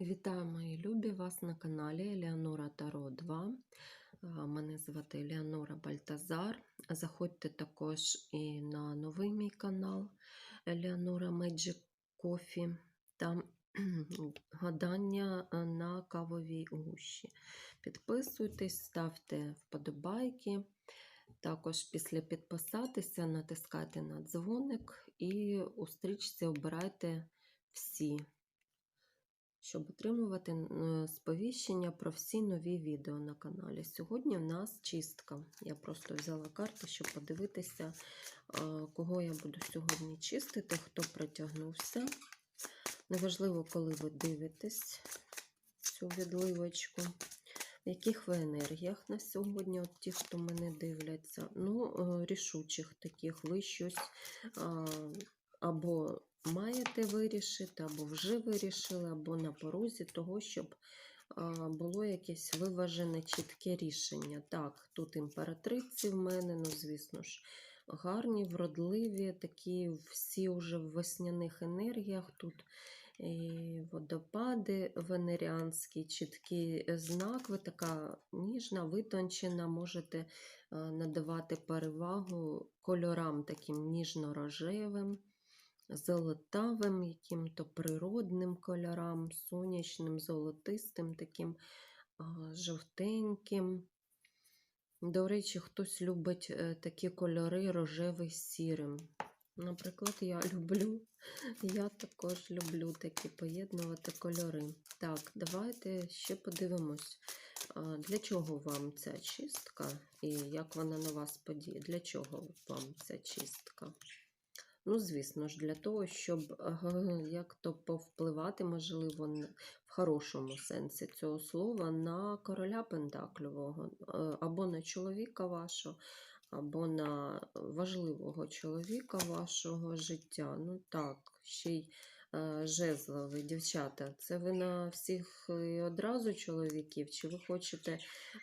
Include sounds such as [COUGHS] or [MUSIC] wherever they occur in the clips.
Вітаю, мої любі! Вас на каналі Елеонора Таро 2. Мене звати Елеонора Бальтазар. Заходьте також і на новий мій канал Елеонора Magic Coffee. Там [CLEARS THROAT] гадання на кавовій гущі. Підписуйтесь, ставте вподобайки. Також після підписатися натискайте на дзвоник і у стрічці обирайте всі щоб отримувати е, сповіщення про всі нові відео на каналі. Сьогодні в нас чистка. Я просто взяла карти, щоб подивитися, кого я буду сьогодні чистити, хто притягнувся. Неважливо, коли ви дивитесь цю відливочку. В яких ви енергіях на сьогодні, от ті, хто мене дивляться, ну, е, рішучих таких, ви щось або маєте вирішити, або вже вирішили, або на порозі того, щоб було якесь виважене чітке рішення. Так, тут імператриці в мене, ну, звісно ж, гарні, вродливі, такі всі вже в весняних енергіях. Тут і водопади венеріанські, чіткий знак, ви така ніжна, витончена, можете надавати перевагу кольорам таким ніжно-рожевим золотавим, яким-то природним кольорам, сонячним, золотистим, таким жовтеньким. До речі, хтось любить е, такі кольори рожевий з сірим. Наприклад, я [LAUGHS] люблю, я також люблю такі поєднувати кольори. Так, давайте ще подивимось, для чого вам ця чистка і як вона на вас подіє. Для чого вам ця чистка? Ну, звісно ж, для того, щоб як то повпливати, можливо, в хорошому сенсі цього слова на короля Пентакльового, е, або на чоловіка вашого, або на важливого чоловіка вашого життя. Ну так, ще й Е, жезлові, дівчата, це ви на всіх одразу чоловіків, чи ви хочете,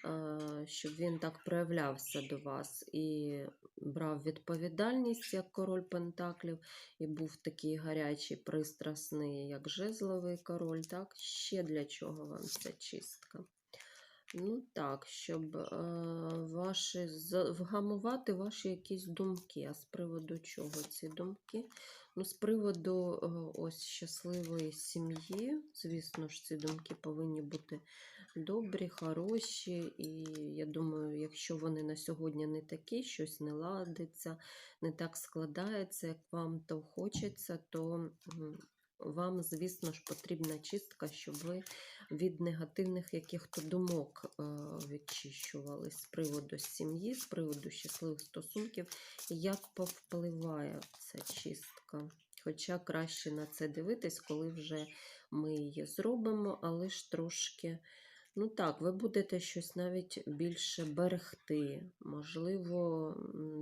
е, щоб він так проявлявся до вас і брав відповідальність як король Пентаклів, і був такий гарячий, пристрасний, як жезловий король, так? Ще для чого вам ця чистка? Ну так, щоб е, ваші, вгамувати ваші якісь думки. А з приводу чого ці думки? Ну, З приводу е, ось щасливої сім'ї, звісно ж, ці думки повинні бути добрі, хороші. І я думаю, якщо вони на сьогодні не такі, щось не ладиться, не так складається, як вам то хочеться, то вам, звісно ж, потрібна чистка, щоб ви від негативних яких-то думок відчищували з приводу сім'ї, з приводу щасливих стосунків, як повпливає ця чистка. Хоча краще на це дивитись, коли вже ми її зробимо, але ж трошки Ну так, ви будете щось навіть більше берегти, можливо,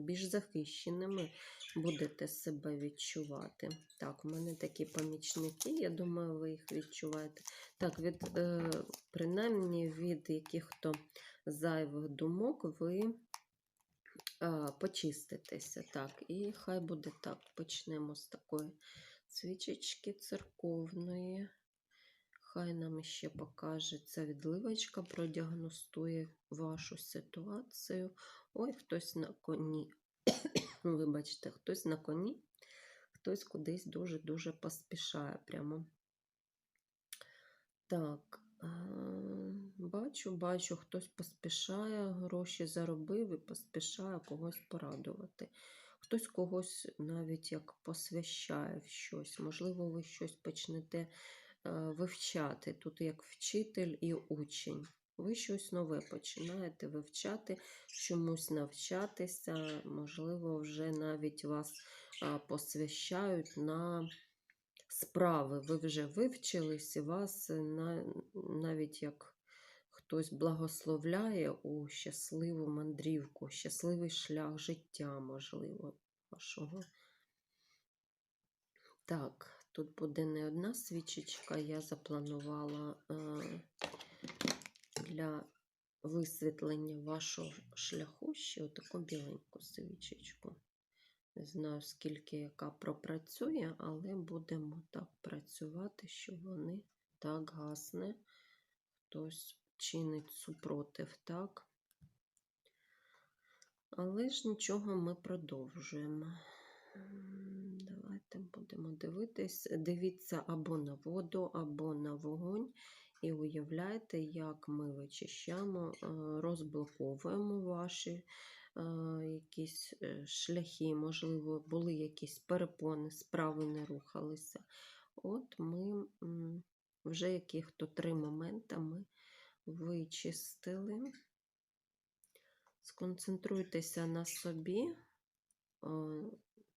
більш захищеними будете себе відчувати. Так, у мене такі помічники, я думаю, ви їх відчуваєте. Так, від, е, принаймні від яких-то зайвих думок ви почиститеся. Так, і хай буде так. Почнемо з такої свічечки церковної. Хай нам ще покаже ця відливочка, продіагностує вашу ситуацію. Ой, хтось на коні. [COUGHS] Вибачте, хтось на коні, хтось кудись дуже-дуже поспішає прямо. Так, бачу, бачу, хтось поспішає, гроші заробив і поспішає когось порадувати. Хтось когось навіть як посвящає в щось. Можливо, ви щось почнете. Е, вивчати. Тут як вчитель і учень. Ви щось нове починаєте вивчати, чомусь навчатися, можливо, вже навіть вас посвящають на справи. Ви вже вивчились і вас навіть як хтось благословляє у щасливу мандрівку, щасливий шлях життя, можливо, вашого. Так. Тут буде не одна свічечка, я запланувала е, для висвітлення вашого шляху ще таку біленьку свічечку. Не знаю, скільки яка пропрацює, але будемо так працювати, щоб вони так, гасне. Хтось чинить супротив, так. Але ж нічого ми продовжуємо. Давайте будемо дивитись. Дивіться або на воду, або на вогонь. І уявляйте, як ми вичищаємо, е, розблоковуємо ваші е, якісь е, шляхи, можливо, були якісь перепони, справи не рухалися. От ми вже яких-то три моменти ми вичистили. Сконцентруйтеся на собі,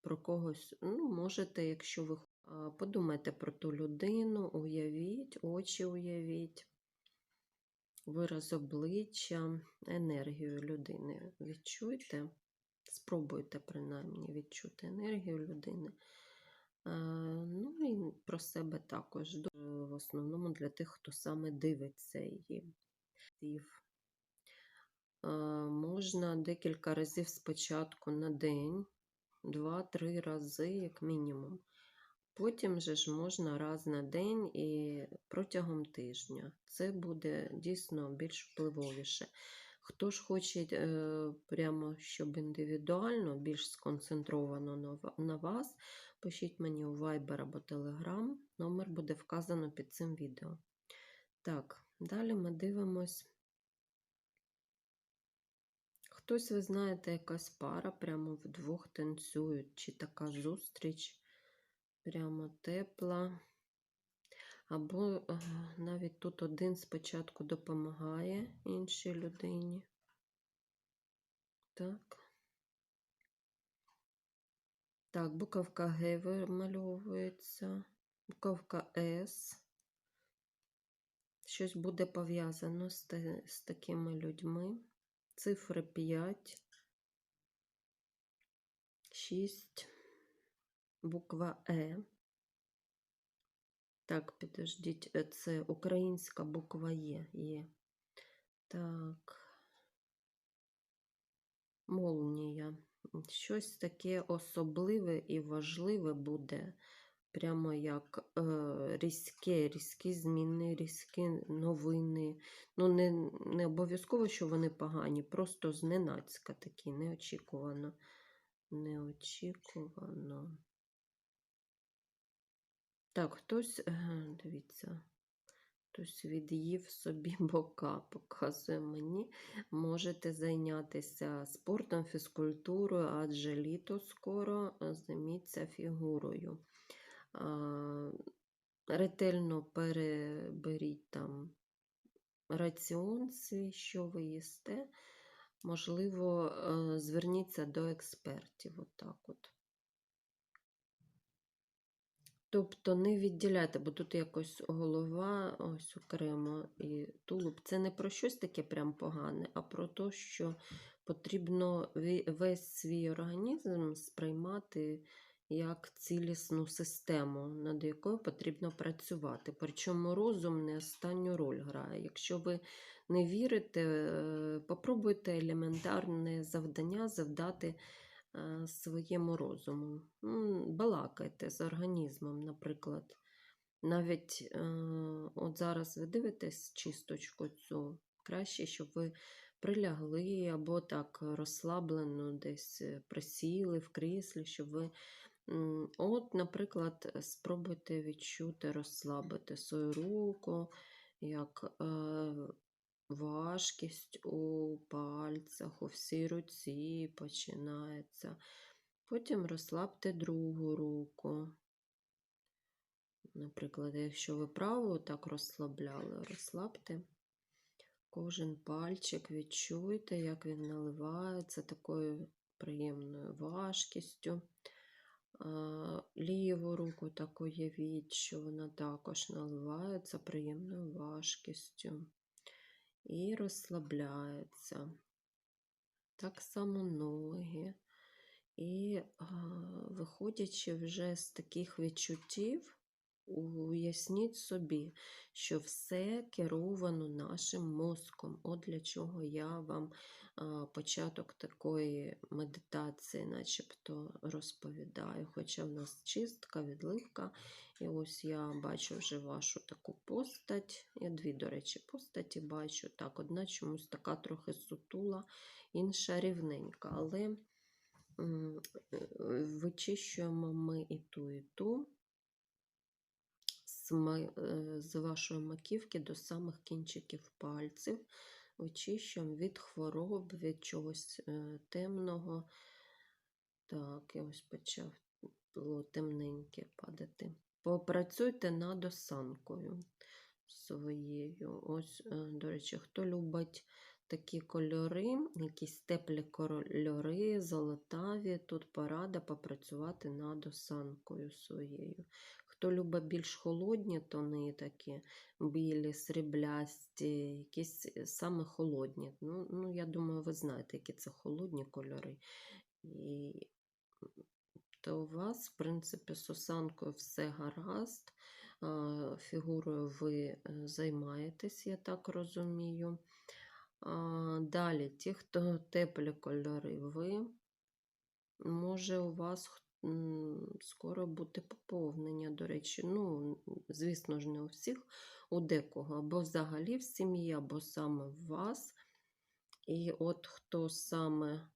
про когось, ну, можете, якщо ви подумайте про ту людину, уявіть, очі уявіть, вираз обличчя, енергію людини відчуйте, спробуйте принаймні відчути енергію людини. Ну і про себе також, в основному для тих, хто саме дивиться її. Можна декілька разів спочатку на день, два-три рази, як мінімум. Потім же ж можна раз на день і протягом тижня. Це буде дійсно більш впливовіше. Хто ж хоче е, прямо, щоб індивідуально, більш сконцентровано на вас, пишіть мені у Viber або Telegram. Номер буде вказано під цим відео. Так, далі ми дивимось. Хтось, ви знаєте, якась пара прямо вдвох танцюють, чи така зустріч прямо тепла. Або е, навіть тут один спочатку допомагає іншій людині. Так. Так, буковка Г вимальовується, буковка С. Щось буде пов'язано з, з такими людьми. Цифри 5, 6, буква Е. Так, підождіть, е, це українська буква Є. Є. Так. Молнія. Щось таке особливе і важливе буде. Прямо як е, різке, різкі зміни, різкі новини. Ну, не, не обов'язково, що вони погані, просто зненацька такі, неочікувано. Неочікувано. Так, хтось, е, дивіться, хтось від'їв собі [LAUGHS] бока, показує мені. Можете зайнятися спортом, фізкультурою, адже літо скоро е, займіться фігурою. Ретельно переберіть там раціон свій, що ви їсте. Можливо, е, зверніться до експертів. Отак от. Тобто не відділяйте, бо тут якось голова ось окремо і тулуб. Це не про щось таке прям погане, а про те, що потрібно весь свій організм сприймати як цілісну систему, над якою потрібно працювати. Причому розум не останню роль грає. Якщо ви не вірите, е, попробуйте елементарне завдання завдати е, своєму розуму. Балакайте з організмом, наприклад. Навіть е, от зараз ви дивитесь чисточку цю, краще, щоб ви прилягли або так розслаблено десь е, присіли в кріслі, щоб ви. От, наприклад, спробуйте відчути, розслабити свою руку, як е, важкість у пальцях, у всій руці починається. Потім розслабте другу руку. Наприклад, якщо ви праву так розслабляли, розслабте кожен пальчик, відчуйте, як він наливається такою приємною важкістю. Ліву руку так уявіть, що вона також наливається приємною важкістю і розслабляється. Так само ноги. І виходячи вже з таких відчуттів, уясніть собі, що все керовано нашим мозком. От для чого я вам початок такої медитації, начебто, розповідаю. Хоча в нас чистка, відливка. І ось я бачу вже вашу таку постать. Я дві, до речі, постаті бачу. Так, одна чомусь така трохи сутула, інша рівненька. Але е, вичищуємо ми і ту, і ту е, з вашої маківки до самих кінчиків пальців. Вичищуємо від хвороб, від чогось е, темного. Так, і ось почав було темненьке падати. Попрацюйте над осанкою своєю. Ось, е, до речі, хто любить такі кольори, якісь теплі кольори, золотаві, тут порада попрацювати над осанкою своєю. Хто любить більш холодні тони, такі білі, сріблясті, якісь саме холодні. Ну, ну, я думаю, ви знаєте, які це холодні кольори. І то у вас, в принципі, з осанкою все гаразд. Фігурою ви е, займаєтесь, я так розумію. Далі, ті, хто теплі кольори, ви, може, у вас скоро буде поповнення, до речі. Ну, звісно ж, не у всіх, у декого, або взагалі в сім'ї, або саме в вас. І от хто саме.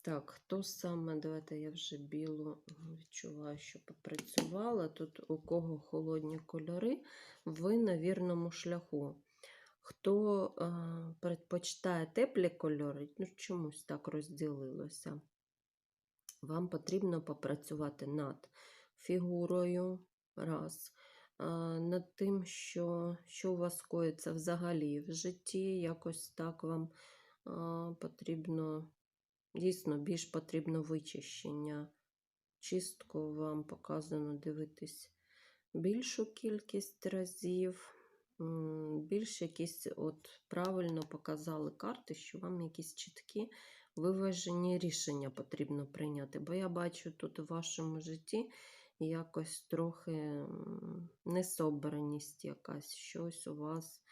Так, хто саме, давайте я вже білу відчуваю, що попрацювала. Тут у кого холодні кольори, ви на вірному шляху. Хто предпочитає теплі кольори, ну чомусь так розділилося. Вам потрібно попрацювати над фігурою, раз, над тим, що, що у вас коїться взагалі в житті, якось так вам потрібно, дійсно, більш потрібно вичищення. Чистку вам показано дивитись більшу кількість разів. Більш якісь от правильно показали карти, що вам якісь чіткі виважені рішення потрібно прийняти. Бо я бачу тут у вашому житті якось трохи несобраність якась, щось у вас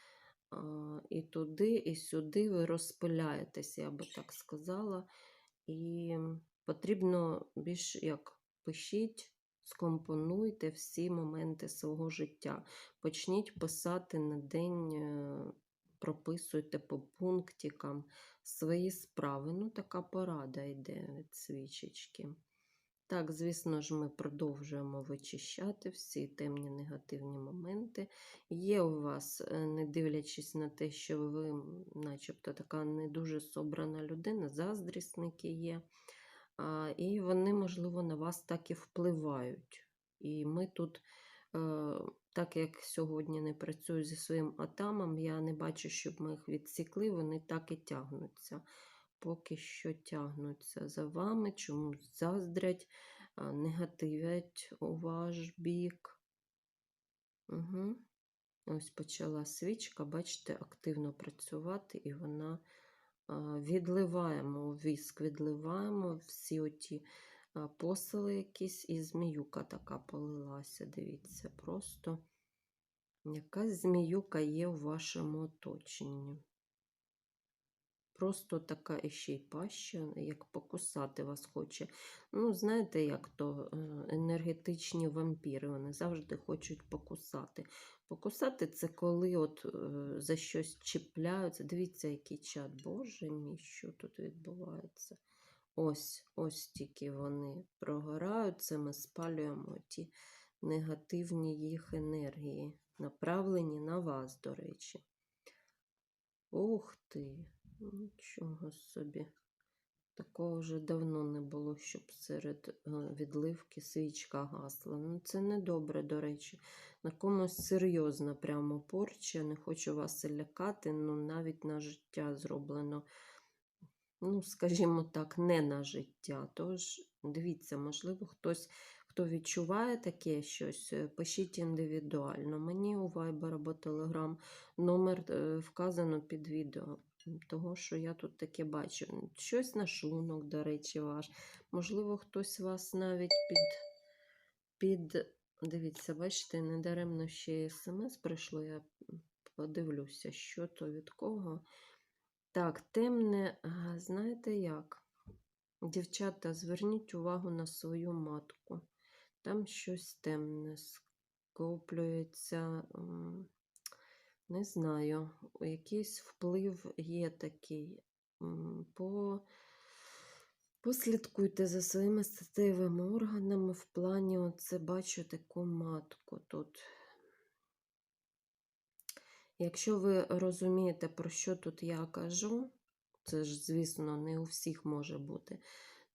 а, і туди, і сюди ви розпиляєтеся, я би так сказала. І потрібно більш як пишіть, скомпонуйте всі моменти свого життя. Почніть писати на день, е, прописуйте по пунктикам свої справи. Ну, така порада йде від свічечки. Так, звісно ж, ми продовжуємо вичищати всі темні негативні моменти. Є у вас, е, не дивлячись на те, що ви, начебто, така не дуже собрана людина, заздрісники є. І вони, можливо, на вас так і впливають. І ми тут, е, так як сьогодні не працюю зі своїм атамом, я не бачу, щоб ми їх відсікли, вони так і тягнуться. Поки що тягнуться за вами, чомусь заздрять, негативять у ваш бік. Угу. Ось почала свічка, бачите, активно працювати, і вона відливаємо віск, відливаємо всі оті посили якісь, і зміюка така полилася. Дивіться, просто якась зміюка є у вашому оточенні. Просто така іще й паща, як покусати вас хоче. Ну, знаєте, як то е, енергетичні вампіри, вони завжди хочуть покусати. Покусати це коли от е, за щось чіпляються. Дивіться, який чат. Боже мій, що тут відбувається. Ось, ось тільки вони прогорають, це ми спалюємо ті негативні їх енергії, направлені на вас, до речі. Ух ти, нічого собі. Такого вже давно не було, щоб серед е, відливки свічка гасла. Ну, це не добре, до речі. На комусь серйозна прямо порча. Не хочу вас лякати, ну навіть на життя зроблено, ну, скажімо так, не на життя. Тож, дивіться, можливо, хтось, хто відчуває таке щось, е, пишіть індивідуально. Мені у Viber або Telegram номер е, вказано під відео. Того, що я тут таке бачу. Щось на шлунок, до речі, ваш. Можливо, хтось вас навіть під під. Дивіться, бачите, недаремно ще смс прийшло. Я подивлюся, що то від кого. Так, темне, знаєте як? Дівчата, зверніть увагу на свою матку. Там щось темне скоплюється. Не знаю, якийсь вплив є такий. По... Послідкуйте за своїми статевими органами в плані, оце бачу таку матку тут. Якщо ви розумієте, про що тут я кажу, це ж, звісно, не у всіх може бути,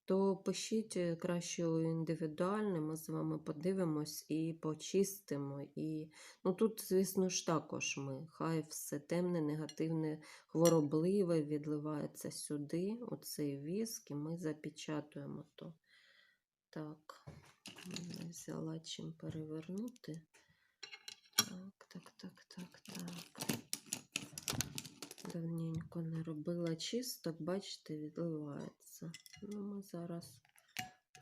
то пишіть е, краще індивідуальне, ми з вами подивимось і почистимо. І... Ну, тут, звісно ж, також ми. Хай все темне, негативне, хворобливе відливається сюди, у цей віск, і ми запечатуємо то. Так, не взяла чим перевернути. Так, так, так, так, так. Давненько не робила чисток, бачите, відливається. Ну, ми зараз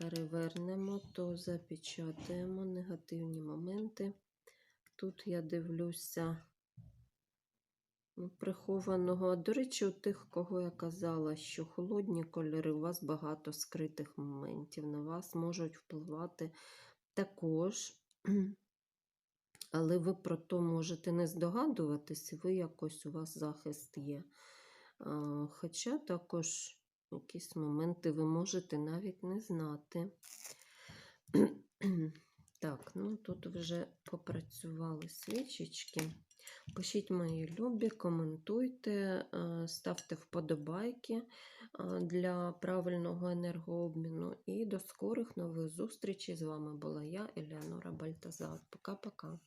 перевернемо, то запечатаємо негативні моменти. Тут я дивлюся ну, прихованого. До речі, у тих, кого я казала, що холодні кольори, у вас багато скритих моментів. На вас можуть впливати також. Але ви про то можете не здогадуватись, ви якось у вас захист є. Хоча також якісь моменти ви можете навіть не знати. [CLEARS THROAT] Так, ну тут вже попрацювали свічечки. Пишіть мої любі, коментуйте, ставте вподобайки для правильного енергообміну. І до скорих нових зустрічей. З вами була я, Елеонора Бальтазар. Пока-пока.